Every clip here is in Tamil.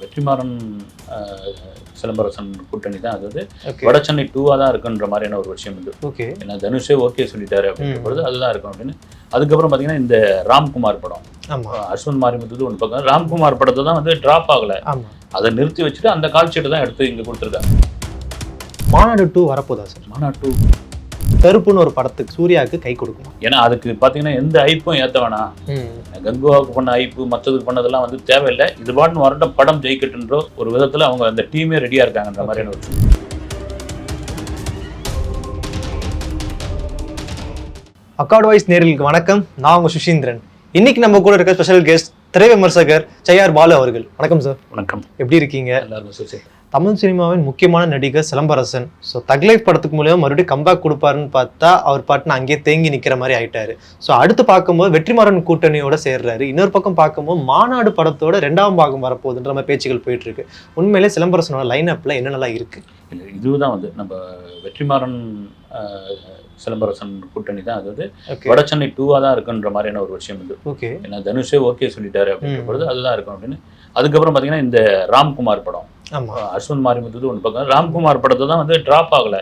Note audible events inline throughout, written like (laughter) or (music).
வெற்றிமாறன் சிலம்பரசன் கூட்டணி தான் அது வந்து. ஓகே வட சென்னை டூவாக தான் இருக்குன்ற மாதிரியான ஒரு விஷயம் வந்து ஓகே ஏன்னா தனுஷே ஓகே சொல்லிட்டாரு அப்படின்ற ம். பொழுது அதுதான் இருக்கும் அப்படின்னு. அதுக்கப்புறம் பார்த்தீங்கன்னா இந்த ராம்குமார் படம். அஸ்வந்த் மாரிமுத்து ஒன்று பக்கம். ராம்குமார் படத்தை தான் வந்து டிராப் ஆகல. அதை நிறுத்தி வச்சுட்டு அந்த கால் ஷீட்டை தான் எடுத்து இங்கே கொடுத்துருக்காங்க. மாநாடு டூ வரப்போதா சார் மானா டூ கருப்புன்னு ஒரு படத்துக்கு சூர்யாவுக்கு கை கொடுக்குமா ஏன்னா அதுக்கு பார்த்தீங்கன்னா எந்த ஐப்பும் ஏற்ற வேணாம். கங்குவாவுக்கு பண்ண ஐப்பு மற்றதுக்கு பண்ணதெல்லாம் வந்து தேவையில்லை. இது பாட்டுன்னு வரட்டும் படம் ஜெயிக்கட்டுன்ற ஒரு விதத்தில் அவங்க அந்த டீமே ரெடியாக இருக்காங்கன்ற மாதிரியான ஒரு. அக்கார்டு வாய்ஸ் நேர்களுக்கு வணக்கம். நான் உங்க சுஷீந்திரன். இன்னைக்கு நம்ம கூட இருக்க ஸ்பெஷல் கெஸ்ட் திரை விமர்சகர் ஜெயார் பாலு அவர்கள். வணக்கம் சார் வணக்கம். எப்படி இருக்கீங்க? எல்லாருக்கும் தமிழ் சினிமாவின் முக்கியமான நடிகர் சிலம்பரசன். ஸோ தக்லைஃப் படத்துக்கு மூலியமா மறுபடியும் கம்பேக் கொடுப்பாருன்னு பார்த்தா அவர் பாட்டுன்னு அங்கேயே தேங்கி நிக்கிற மாதிரி ஆயிட்டாரு. ஸோ அடுத்து பார்க்கும்போது வெற்றிமாறன் கூட்டணியோட சேர்றாரு. இன்னொரு பக்கம் பார்க்கும்போது மாநாடு படத்தோட ரெண்டாம் பாகம் வரப்போகுதுன்ற மாதிரி பேச்சுகள் போயிட்டு இருக்கு உண்மையிலே சிலம்பரசனோட லைன் அப்ல என்னென்னலாம் இருக்கு? இதுதான் வந்து நம்ம வெற்றிமாறன் சிலம்பரசன் கூட்டணி தான். அது வந்து வட சென்னை டூவாக தான் இருக்குன்ற மாதிரியான ஒரு விஷயம் வந்து ஓகே ஏன்னா தனுஷே ஓகே சொல்லிட்டாரு அப்படின்ற. பொழுது அதுதான் இருக்கும் அப்படின்னு. அதுக்கப்புறம் பார்த்தீங்கன்னா இந்த ராம்குமார் படம். அஸ்வந்த் மாரிமுத்து ஒன்று பக்கம். ராம்குமார் படத்தை தான் வந்து டிராப் ஆகல.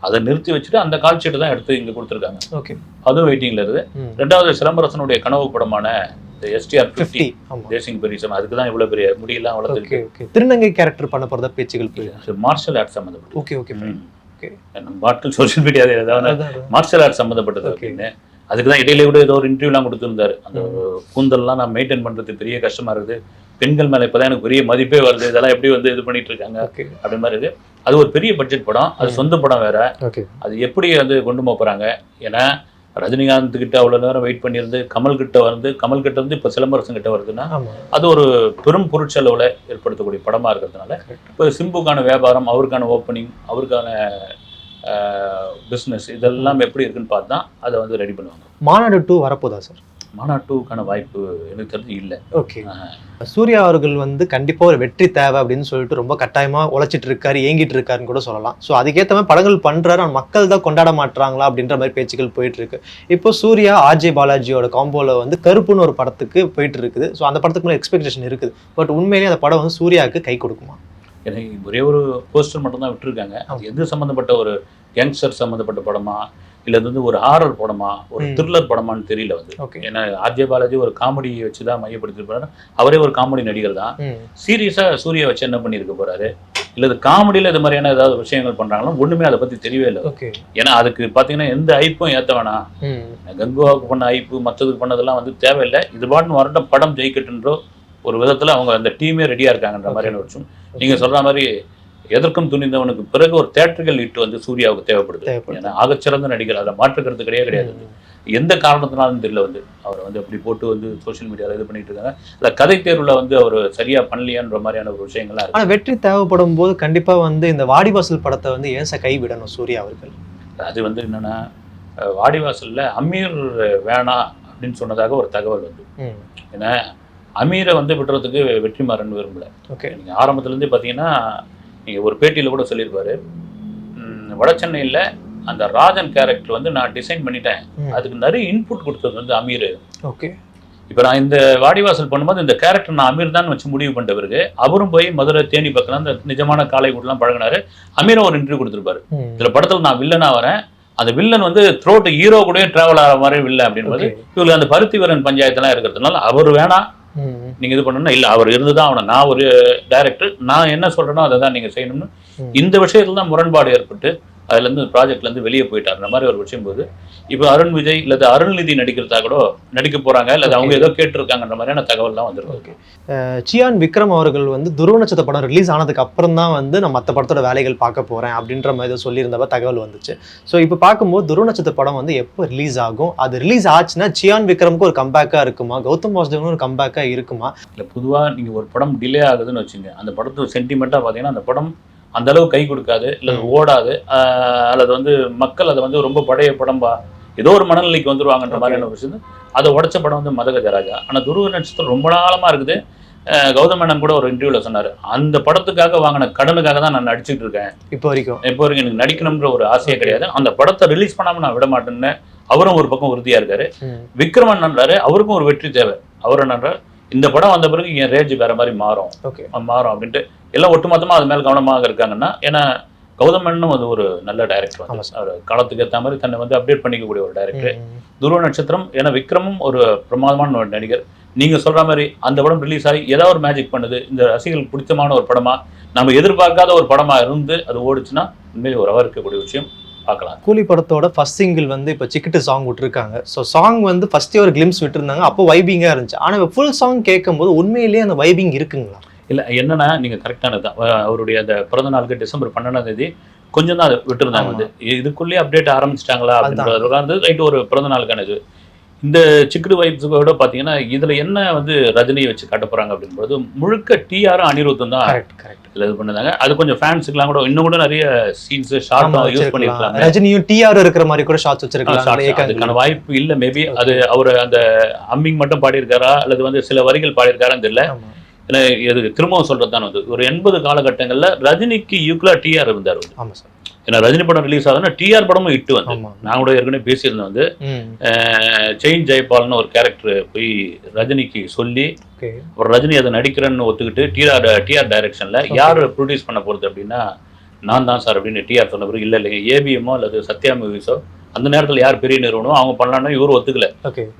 அதை நிறுத்தி வச்சுட்டு அந்த கால் தான் எடுத்து இங்கே கொடுத்துருக்காங்க. ஓகே அதுவும் வெயிட்டிங்ல இருக்குது. ம். ரெண்டாவது சிலம்பரசனுடைய கனவு படமான எஸ்டிஆர் ஆமா. தேசிங் பெரிசம் அதுக்கு தான் இவ்வளோ பெரிய முடியெல்லாம் வளர்த்துருக்கு திருநங்கை கேரக்டர் பண்ண போறதா பேச்சுகள் மார்ஷல் ஆர்ட்ஸ் சம்மந்தப்பட்டது ஓகே ஓகே பாட்டில் சோஷியல் மீடியாவில் ஏதாவது. மார்ஷல் ஆர்ட்ஸ் சம்மந்தப்பட்டது. அப்படின்னு. அதுக்கு தான் இடையில கூட ஏதோ ஒரு இன்டர்வியூலாம் கொடுத்துருந்தாரு. அந்த கூந்தல்லாம் நான் மெயின்டைன் பண்றது பெரிய கஷ்டமா இருக்குது. பெண்கள் மேல இப்பதான் எனக்கு பெரிய மதிப்பே வருது. இதெல்லாம் எப்படி வந்து இது பண்ணிட்டு இருக்காங்க அப்படி மாதிரி இருக்கு அது ஒரு பெரிய பட்ஜெட் படம். அது. சொந்த படம் வேற. அது எப்படி வந்து கொண்டு போக போறாங்க? ஏன்னா ரஜினிகாந்த் கிட்ட அவ்வளவு நேரம் வெயிட் பண்ணியிருந்து கமல் கிட்ட வந்து கமல் கிட்ட வந்து இப்ப சிலம்பரசன் கிட்ட வருதுன்னா அது ஒரு பெரும் பொருட்செலவுல ஏற்படுத்தக்கூடிய படமா இருக்கிறதுனால. இப்போ சிம்புக்கான வியாபாரம் அவருக்கான ஓப்பனிங் அவருக்கான பிஸ்னஸ் இதெல்லாம் எப்படி இருக்குன்னு பார்த்தா அதை வந்து ரெடி பண்ணுவாங்க மாநாடு டூ வரப்போதா சார் மாநாட்டுக்கான வாய்ப்பு எனக்கு தெரிஞ்சு இல்லை. ஓகே. சூர்யா அவர்கள் வந்து கண்டிப்பா ஒரு வெற்றி தேவை அப்படின்னு சொல்லிட்டு ரொம்ப கட்டாயமா உழைச்சிட்டு இருக்காரு ஏங்கிட்டு இருக்காருன்னு கூட சொல்லலாம். ஸோ அதுக்கேற்ற மாதிரி படங்கள் பண்றாரு ஆனா மக்கள் தான் கொண்டாட மாட்றாங்களா அப்படின்ற மாதிரி பேச்சுக்கள் போயிட்டு இருக்கு. இப்போ சூர்யா ஆர்ஜே பாலாஜியோட காம்போல வந்து கருப்புன்னு ஒரு படத்துக்கு போயிட்டு இருக்குது. ஸோ அந்த படத்துக்கு மேலே எக்ஸ்பெக்டேஷன் இருக்குது. பட் உண்மையிலேயே அந்த படம் வந்து சூர்யாவுக்கு கை கொடுக்குமா? எனக்கு ஒரே ஒரு போஸ்டர் மட்டும் தான் விட்டுருக்காங்க. அது எது சம்மந்தப்பட்ட ஒரு யங்ஸ்டர் சம்மந்தப்பட்ட படமா இல்லை இது வந்து ஒரு ஹாரர் படமா ஒரு. த்ரில்லர் படமான்னு தெரியல வந்து. ஏன்னா ஆர்ஜே பாலாஜி ஒரு காமெடி வச்சு தான் மையப்படுத்திருப்பாரு அவரே ஒரு காமெடி நடிகர் தான். சீரியஸாக சூர்யா வச்சு என்ன பண்ணியிருக்க போறாரு? இல்லை இது காமெடியில் இது மாதிரியான ஏதாவது விஷயங்கள் பண்றாங்களோ? ஒண்ணுமே அதை பத்தி தெரியவே இல்லை. ஏன்னா அதுக்கு பார்த்தீங்கன்னா எந்த ஐப்பும் ஏற்ற வேணாம். கங்குவாவுக்கு பண்ண ஐப்பு மற்றதுக்கு பண்ணதெல்லாம் வந்து தேவையில்லை. இது பாட்டுன்னு வரட்டும் படம் ஜெயிக்கட்டுன்ற ஒரு விதத்துல அவங்க அந்த டீமே ரெடியா இருக்காங்கன்ற மாதிரியான விஷயம் நீங்க சொல்ற மாதிரி எதற்கும் துணிந்தவனுக்கு பிறகு ஒரு தேட்டர்கள் ஹிட் வந்து சூர்யாவுக்கு தேவைப்படுது. ஏன்னா ஆகச்சிறந்த நடிகர் அதை மாற்றுக்கிறது கிடையாது. கிடையாது எந்த காரணத்தினாலும் தெரியல வந்து. அவரை வந்து அப்படி போட்டு வந்து சோஷியல் மீடியாவில் இது பண்ணிட்டு இருக்காங்க. இல்லை கதை தேர்வுல வந்து அவர் சரியா பண்ணலையான்ற மாதிரியான ஒரு விஷயங்கள்லாம் இருக்கு. ஆனா வெற்றி தேவைப்படும் போது கண்டிப்பா வந்து இந்த வாடிவாசல் படத்தை வந்து ஏன் சார் கைவிடணும் சூர்யா அவர்கள்? அது வந்து என்னன்னா வாடிவாசல்ல அமீர் வேணாம் அப்படின்னு சொன்னதாக ஒரு தகவல் வந்து. ஏன்னா அமீரை வந்து விடுறதுக்கு வெற்றிமாறன் விரும்பல. ஓகே. நீங்க ஆரம்பத்துலேருந்தே பார்த்தீங்கன்னா நீங்க ஒரு பேட்டியில கூட சொல்லியிருப்பாரு. வட சென்னையில் அந்த ராஜன் கேரக்டர் வந்து நான் டிசைன் பண்ணிட்டேன். அதுக்கு நிறைய இன்புட் கொடுத்தது வந்து அமீர். ஓகே. இப்போ நான் இந்த வாடிவாசல் பண்ணும்போது இந்த கேரக்டர் நான் அமீர் தான் வச்சு முடிவு பண்ணிட்ட பிறகு அவரும் போய் மதுரை தேனி பக்கம் அந்த நிஜமான காலை கூடலாம் பழகினாரு. அமீரும் ஒரு இன்டர்வியூ கொடுத்துருப்பாரு. இதுல படத்துல நான் வில்லனா வரேன். அந்த வில்லன் வந்து த்ரோட் ஹீரோ கூடயே டிராவல் ஆகிற மாதிரி வில்லன் அப்படின்றது இவங்களுக்கு அந்த பருத்திவரன் பஞ்சாயத்துலாம் இருக்கிறதுனால அவர் வேணாம். நீங்க இது பண்ணணும்னா இல்ல அவர் இருந்துதான் அவனை நான் ஒரு டைரக்டர் நான் என்ன சொல்றேனோ அதை தான் நீங்க செய்யணும்னு. இந்த விஷயத்துல தான் முரண்பாடு ஏற்பட்டு அதுல இருந்து ப்ராஜெக்ட்ல இருந்து வெளியே போயிட்டார். அந்த மாதிரி ஒரு விஷயம் போது இப்போ அருண் விஜய் இல்லது அருள்நிதி நடிக்கிறதா கூட நடிக்க போறாங்க இல்லது அவங்க. ஏதோ கேட்டிருக்காங்கன்ற மாதிரியான தகவல்லாம் வந்திருக்கு. சியான் விக்ரம் அவர்கள் வந்து துருவ நட்சத்திர படம் ரிலீஸ் ஆனதுக்கு அப்புறம் தான் வந்து நான் மற்ற படத்தோட வேலைகள் பார்க்க போறேன் அப்படின்ற மாதிரி சொல்லியிருந்தப்ப தகவல் வந்துச்சு. ஸோ இப்போ பார்க்கும்போது துருவ நட்சத்திர படம் வந்து எப்போ ரிலீஸ் ஆகும்? அது ரிலீஸ் ஆச்சுன்னா சியான் விக்ரமுக்கு ஒரு கம்பேக்கா இருக்குமா? கௌதம் வாசுதேவனுக்கு ஒரு கம்பேக்கா இருக்குமா? இல்ல பொதுவா நீங்க ஒரு படம் டிலே ஆகுதுன்னு வச்சுங்க. அந்த படத்தோட சென்டிமெண்ட்டாக பார்த்தீங்கன்னா அந்த படம் அந்த அளவு கை கொடுக்காது இல்லை ஓடாது. அல்லது வந்து மக்கள் அதை வந்து ரொம்ப பழைய படம் பா ஏதோ ஒரு மனநிலைக்கு வந்துருவாங்கன்ற. மாதிரியான ஒரு விஷயம். அதை உடைச்ச படம் வந்து மதகஜராஜா ஆனா துருவ நட்சத்திரம் ரொம்ப நாளமா இருக்குது. கௌதம் மேனன் கூட ஒரு இன்டர்வியூல சொன்னாரு. அந்த படத்துக்காக வாங்கின கடனுக்காக தான் நான் நடிச்சிட்டு இருக்கேன். இப்போ வரைக்கும்? இப்போ வரைக்கும் எனக்கு நடிக்கணும்ன்ற ஒரு ஆசையே. கிடையாது. அந்த படத்தை ரிலீஸ் பண்ணாம நான் விட மாட்டேன்னு அவரும் ஒரு பக்கம் உறுதியா இருக்காரு. விக்ரமன் நன்றாரு. அவருக்கும் ஒரு வெற்றி தேவை. அவர் நன்றார். இந்த படம் வந்த பிறகு என் ரேஞ்ச் வேற மாதிரி மாறும். ஓகே மாறும் அப்படின்ட்டு. எல்லாம் ஒட்டுமொத்தமா அது மேல கவனமாக இருக்காங்கன்னா ஏன்னா கௌதம் மேனனும் அது ஒரு நல்ல டைரக்டர் வந்து. அவர் காலத்துக்கு ஏற்ற மாதிரி தன்னை வந்து அப்டேட் பண்ணிக்கக்கூடிய ஒரு டைரக்டர் துருவ நட்சத்திரம் ஏன்னா விக்ரமும் ஒரு பிரமாதமான ஒரு நடிகர். நீங்க சொல்ற மாதிரி அந்த படம் ரிலீஸ் ஆகி ஏதாவது ஒரு மேஜிக் பண்ணுது. இந்த ரசிகர்களுக்கு பிடிச்சமான ஒரு படமா நம்ம எதிர்பார்க்காத ஒரு படமா இருந்து அது ஓடுச்சுன்னா உண்மையிலே ஒரு இருக்கக்கூடிய விஷயம். பார்க்கலாம். கூலி படத்தோட ஃபர்ஸ்ட் சிங்கிள் வந்து இப்போ சிக்கிட்டு சாங் விட்டுருக்காங்க. ஸோ சாங் வந்து ஃபர்ஸ்டே ஒரு கிளிம்ஸ் விட்டுருந்தாங்க. அப்போ வைபிங்காக இருந்துச்சு. ஆனால் இப்போ ஃபுல் சாங் கேட்கும்போது உண்மையிலேயே அந்த வைபிங் இருக்குங்களா? இல்ல என்னன்னா நீங்க கரெக்டானது தான். அவருடைய அந்த பிறந்த நாளுக்கு டிசம்பர் பன்னெண்டாம் தேதி கொஞ்சம் தான் அது விட்டுருந்தாங்க. வந்து இதுக்குள்ளேயே அப்டேட் ஆரம்பிச்சிட்டாங்களா அப்படின்றது வந்து ரைட் ஒரு பிறந்த நாளுக்கான இது இந்த சிக்குடு வைப்ஸோட பாத்தீங்கன்னா இதுல என்ன வந்து ரஜினியை வச்சு காட்ட போறாங்க அப்படின்றது முழுக்க டிஆரும் அனிருத்தும் தான் கரெக்ட் கரெக்ட் இது பண்ணாங்க அது கொஞ்சம் ஃபேன்ஸுக்குலாம் கூட இன்னும் கூட நிறைய சீன்ஸ் ஷார்ட் யூஸ் பண்ணிருக்கலாம் ரஜினியும் டிஆர் இருக்கிற மாதிரி கூட ஷார்ட்ஸ் வச்சிருக்கலாம். அதுக்கான. வாய்ப்பு இல்ல. மேபி அது அவர் அந்த அம்மிங் மட்டும் பாடியிருக்காரா? அல்லது வந்து சில வரிகள் பாடியிருக்காரான்னு தெரியல. இது திரும்பவும் சொல்றது தான் வந்து. ஒரு எண்பது காலகட்டங்கள்ல ரஜினிக்கு ஈக்குவலா டிஆர் இருந்தார் வந்து. ஆமா சார். ஏன்னா ரஜினி படம் ரிலீஸ் ஆகுதுன்னா டிஆர் படமும் இட்டு வந்து. நான் கூட ஏற்கனவே பேசியிருந்தேன் வந்து. செயின் ஜெயபால்னு ஒரு கேரக்டர் போய் ரஜினிக்கு சொல்லி ஒரு ரஜினி அதை நடிக்கிறேன்னு ஒத்துக்கிட்டு டிஆர் டிஆர் டைரக்ஷன்ல யார் ப்ரொடியூஸ் பண்ண போறது அப்படின்னா நான் தான் சார் அப்படின்னு டிஆர் சொன்ன பிறகு இல்லை இல்லைங்க ஏபிஎம்மோ அல்லது சத்யா மூவிஸோ அந்த நேரத்தில் யார் பெரிய நிறுவனம் அவங்க பண்ணலான்னா இவர் ஒத்துக்கல.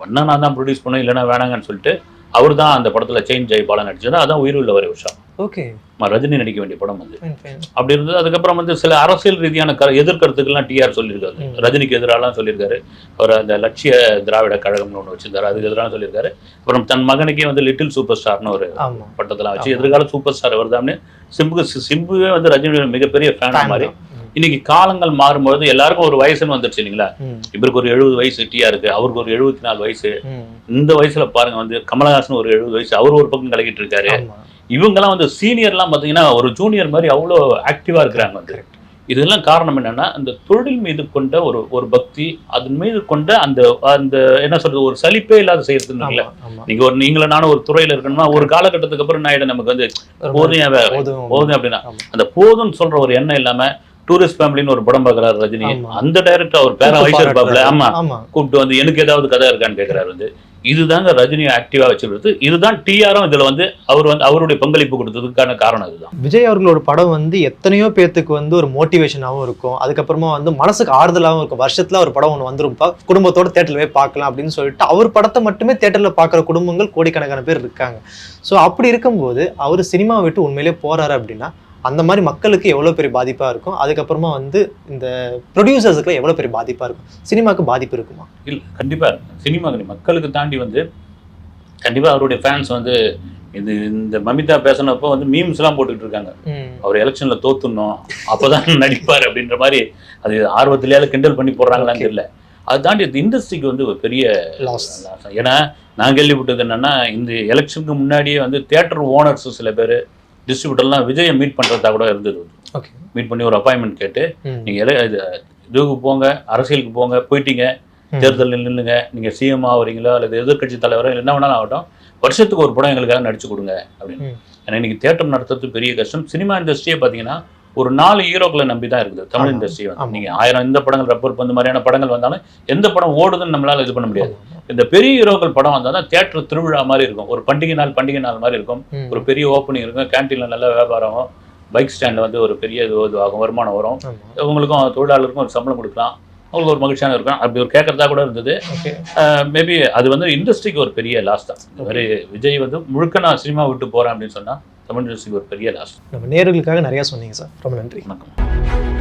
பண்ணா நான் தான் ப்ரொடியூஸ் பண்ணேன் இல்லைன்னா வேணாங்கன்னு சொல்லிட்டு அவர் தான் அந்த படத்துல செயின் ஜெயபாலன் நடிச்சது. அதான் உயிர் உள்ள ஒரு விஷயம் ஓகே. ரஜினி நடிக்க வேண்டிய படம் வந்து அப்படி இருந்தது அதுக்கப்புறம் வந்து சில அரசியல் ரீதியான க எதிர்கருத்துக்கள்லாம் டிஆர் சொல்லியிருக்காரு. ரஜினிக்கு எதிராலாம் சொல்லியிருக்காரு. அவர் அந்த லட்சிய திராவிட கழகம்னு ஒன்று வச்சிருந்தாரு. அதுக்கு எதிராக சொல்லியிருக்காரு. அப்புறம் தன் மகனுக்கே வந்து லிட்டில் சூப்பர் ஸ்டார்னு ஒரு பட்டத்தெல்லாம் வச்சு. எதிர்கால சூப்பர் ஸ்டார் வருதாம்னு சிம்புக்கு சிம்புவே வந்து ரஜினியோட மிகப்பெரிய ஃபேன் Fan மாதிரி. இன்னைக்கு காலங்கள் மாறும்பொழுது எல்லாருக்கும் ஒரு வயசுன்னு வந்துருச்சு இல்லைங்களா. இவருக்கு ஒரு எழுபது வயசு டிஆர் இருக்கு. அவருக்கு ஒரு எழுபத்தி நாலு வயசு. இந்த வயசுல பாருங்க வந்து கமலஹாசன் ஒரு எழுபது வயசு. அவர் ஒரு பக்கம் கலக்கிட்டு இருக்காரு. இவங்கெல்லாம் வந்து சீனியர்லாம் பாத்தீங்கன்னா ஒரு ஜூனியர் மாதிரி அவ்வளோ ஆக்டிவா இருக்கிறாங்க வந்து. இதெல்லாம் காரணம் என்னன்னா அந்த தொழில் மீது கொண்ட ஒரு ஒரு பக்தி அதன் மீது கொண்ட அந்த அந்த என்ன சொல்றது ஒரு சலிப்பே இல்லாத ஆமா நீங்க ஒரு நீங்களும் நானும் ஒரு துறையில இருக்கணும்னா ஒரு காலகட்டத்துக்கு அப்புறம் என்ன நமக்கு வந்து போதும் போதும். அப்படின்னா. அந்த போதும்னு சொல்ற ஒரு எண்ணம் இல்லாம டூரிஸ்ட் ஃபேமிலின்னு ஒரு படம் பார்க்கறாரு ரஜினி. அந்த டைரக்டர் அவர் பேர வயசு இருப்பாப்ல ஆமா. ஆமா. கூப்பிட்டு வந்து எனக்கு ஏதாவது கதை இருக்கான்னு கேட்கிறாரு வந்து. இதுதாங்க ரஜினி ஆக்டிவா வச்சிருக்கிறது. இதுதான் டிஆரும் இதுல வந்து அவர் வந்து அவருடைய பங்களிப்பு கொடுத்ததுக்கான காரணம் இதுதான். விஜய் அவர்களோட படம் வந்து எத்தனையோ பேர்த்துக்கு வந்து ஒரு மோட்டிவேஷனாகவும் இருக்கும். அதுக்கப்புறமா வந்து மனசுக்கு ஆறுதலாகவும் இருக்கும். வருஷத்துல ஒரு படம் ஒன்று வந்துரும்ப்பா குடும்பத்தோட தேட்டரில் போய் பார்க்கலாம் அப்படின்னு சொல்லிட்டு அவர் படத்தை மட்டுமே தேட்டரில் பார்க்குற குடும்பங்கள் கோடிக்கணக்கான பேர் இருக்காங்க. ஸோ அப்படி இருக்கும்போது அவர் சினிமா விட்டு உண்மையிலேயே போறாரு அப்படின்னா அந்த மாதிரி மக்களுக்கு எவ்வளோ பெரிய பாதிப்பாக இருக்கும்? அதுக்கப்புறமா வந்து இந்த ப்ரொடியூசர்ஸுக்குலாம் எவ்வளோ பெரிய பாதிப்பாக இருக்கும்? சினிமாவுக்கு பாதிப்பு இருக்குமா? இல்ல கண்டிப்பா. சினிமா மக்களுக்கு தாண்டி வந்து கண்டிப்பா அவருடைய ஃபேன்ஸ் வந்து இது இந்த மமிதா பேசினப்போ வந்து மீம்ஸ் எல்லாம் போட்டுக்கிட்டு இருக்காங்க. அவர் எலெக்ஷன்ல தோத்துடணும். அப்பதான் (laughs) நடிப்பார் அப்படின்ற மாதிரி அது ஆர்வத்திலேயால கிண்டல் பண்ணி போடுறாங்களான்னு. தெரியல. அதை தாண்டி இந்த இண்டஸ்ட்ரிக்கு வந்து ஒரு பெரிய லாஸ். ஏன்னா நான் கேள்விப்பட்டது என்னன்னா இந்த எலெக்ஷனுக்கு முன்னாடியே வந்து தியேட்டர் ஓனர்ஸ் சில பேர் டிஸ்ட்ரிபியூட்டர்லாம் விஜயை மீட் பண்றதா கூட இருந்தது ஓகே மீட் பண்ணி ஒரு அப்பாயின்மெண்ட் கேட்டு நீங்க எல- இது இதுக்கு போங்க அரசியலுக்கு போங்க போயிட்டீங்க. தேர்தலில் நில்லுங்க. நீங்க சிஎம் ஆகுறீங்களோ அல்லது எதிர்க்கட்சி தலைவரோ என்ன வேணாலும் ஆகட்டும் வருஷத்துக்கு ஒரு படம் எங்களுக்காக நடிச்சு கொடுங்க அப்படின்னு. ஏன்னா இன்னைக்கு தேட்டர் நடத்துறது பெரிய கஷ்டம். சினிமா இண்டஸ்ட்ரியே பார்த்தீங்கன்னா ஒரு நாலு ஹீரோக்களை நம்பி தான் இருக்குது. தமிழ். இண்டஸ்ட்ரி வந்து. ஆமா. நீங்க ஆயிரம் இந்த படங்கள் ரப்பர் பந்து மாதிரியான படங்கள் வந்தாலும் எந்த படம் ஓடுதுன்னு நம்மளால இது பண்ண முடியாது. இந்த பெரிய ஹீரோக்கள் படம் வந்தால் தான் தேட்டர் திருவிழா மாதிரி இருக்கும். ஒரு பண்டிகை நாள் பண்டிகை நாள் மாதிரி இருக்கும். ஒரு பெரிய ஓப்பனிங் இருக்கும். கேன்டீன்ல நல்ல வியாபாரம். பைக் ஸ்டாண்ட்ல வந்து ஒரு பெரிய இது இது ஆகும். வருமானம் வரும். உங்களுக்கும் தொழிலாளருக்கும் ஒரு சம்பளம் கொடுக்கலாம். அவங்களுக்கு ஒரு மகிழ்ச்சியான இருக்கும் அப்படி ஒரு கேட்கறதா கூட இருந்தது. மேபி அது வந்து இண்டஸ்ட்ரிக்கு ஒரு பெரிய லாஸ் தான். இந்த மாதிரி விஜய் வந்து முழுக்க நான் சினிமா விட்டு போறேன் அப்படின்னு சொன்னா தமிழ் ஒரு பெரிய லாஸ் நம்ம நேர்களுக்காக நிறைய சொன்னீங்க சார். ரொம்ப நன்றி. வணக்கம்.